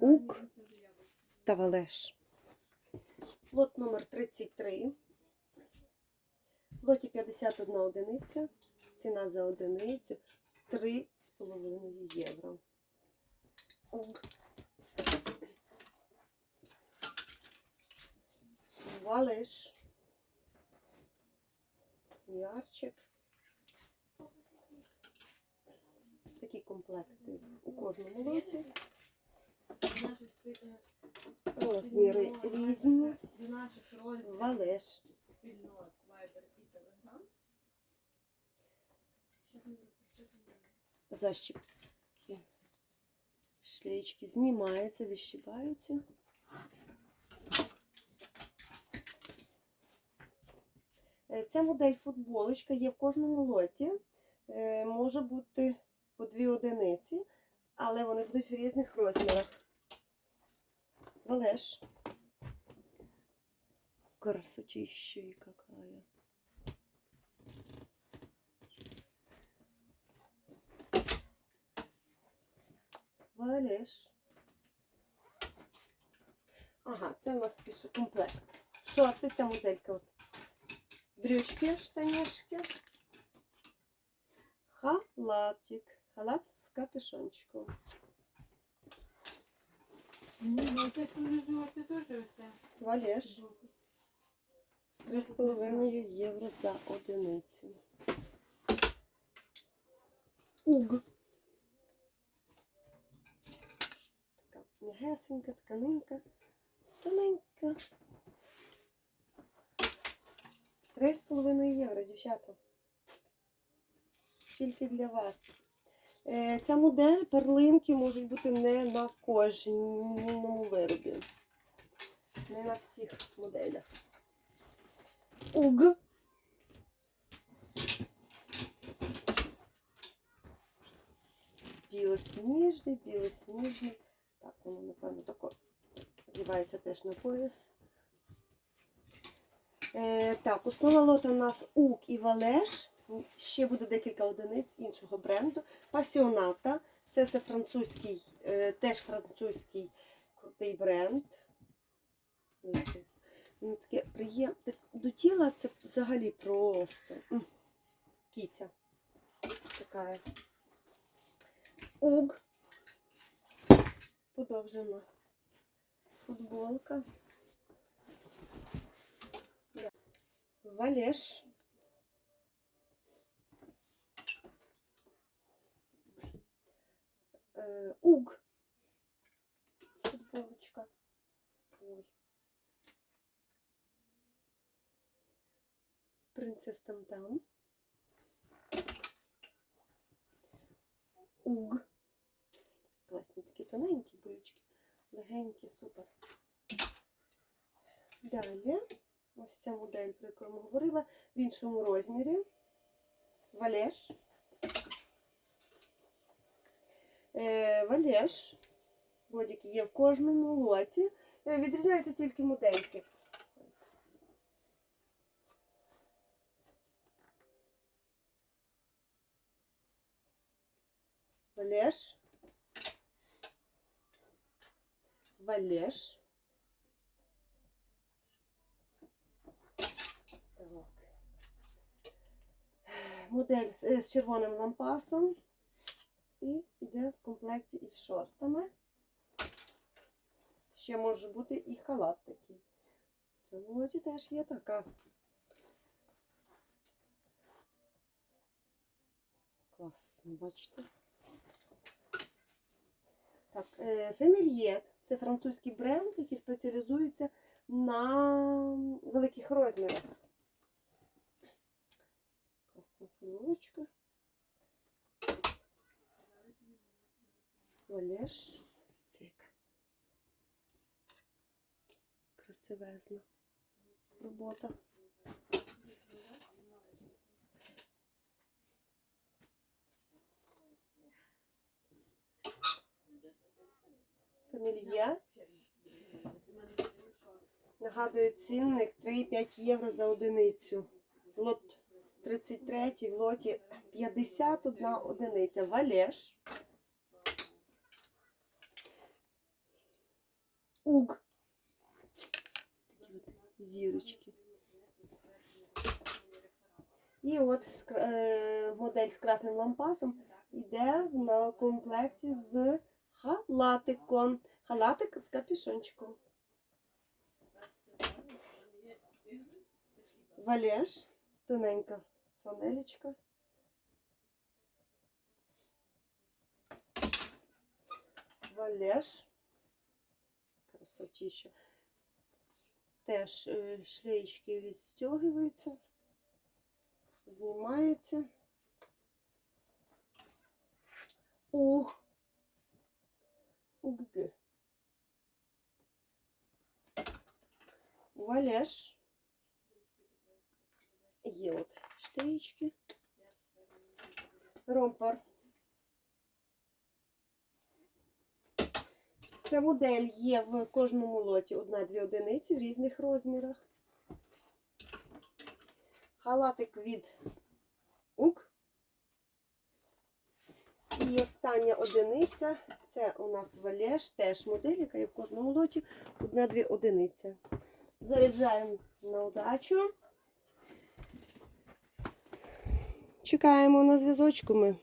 Ук та Валеш. Лот номер 33. В лоті 51 одиниця. Ціна за одиницю 3,5 євро. Ук. Валеш. Ярчик. Такі комплекти у кожному лоті. Розміри різні. Валеш. Защіпки. Шлеєчки знімаються, відщипаються. Е, Ця модель футболочка є в кожному лоті. Е, Може бути по дві одиниці, але вони будуть в різних розмірах. Валеш. Красотища и какая. Валеш. Ага, це у нас пише комплект. Шорти, ця моделька. От. Брючки, штанішки. Халатик. Халат з капюшончиком. Ну, це ти теж оце. Валеш. 3,5 євро за одиницю. Уг. Така м'ягесенька, тканинка, тоненька. 3,5 євро, дівчата. Тільки для вас. Е, Ця модель перлинки можуть бути не на кожному виробі. Не на всіх моделях. Уг. Білосніжний, білосніжний. Так, воно, напевно, тако одівається теж на пояс. Е, так, основа лота у нас Ук і Валеш. Ще буде декілька одиниць іншого бренду. Пасіоната. Це все французький, е, теж французький крутий бренд. Воно таке приємне. До тіла це взагалі просто. М. Кіця. Така. Уг. Подовжена футболка. Валеш. Е, Уг. Футболочка. Ой. Принцес Там-Там. Уг. Класні такі тоненькі брючки. Легенькі, супер. Далі. Ось ця модель, про яку я вам говорила, в іншому розмірі. Валеш. Е, Валеш. Бодіки є в кожному лоті. Е, Відрізняються тільки модельки. Валеш. Валеш. Модель з, е, з червоним лампасом. І йде в комплекті із шортами. Ще може бути і халат такий. В цьому лоті теж є така. Класно, бачите? Так, е, Фемільєт це французький бренд, який спеціалізується на великих розмірах. Класна. Валеш. Це. Красивезна робота. Фамілія. Нагадую, цінник 3,5 євро за одиницю. Лот 33 в лоті 51 одиниця. Валеш. уг. Такі зірочки. І от е, модель з красним лампасом йде на комплекті з халатиком. Халатик з капюшончиком. Валеж, тоненька фанелечка. Валеж. Красотища. Теж е, шлеєчки відстягуються, знімаються. Ух. Угг. Валеж. Є от штеєчки. Ромпер. Ця модель є в кожному лоті одна-дві одиниці в різних розмірах. Халатик від УК. І остання одиниця це у нас валеж, теж модель, яка є в кожному лоті одна-дві одиниці. Заряджаємо на удачу. Чекаємо на зв'язочку ми.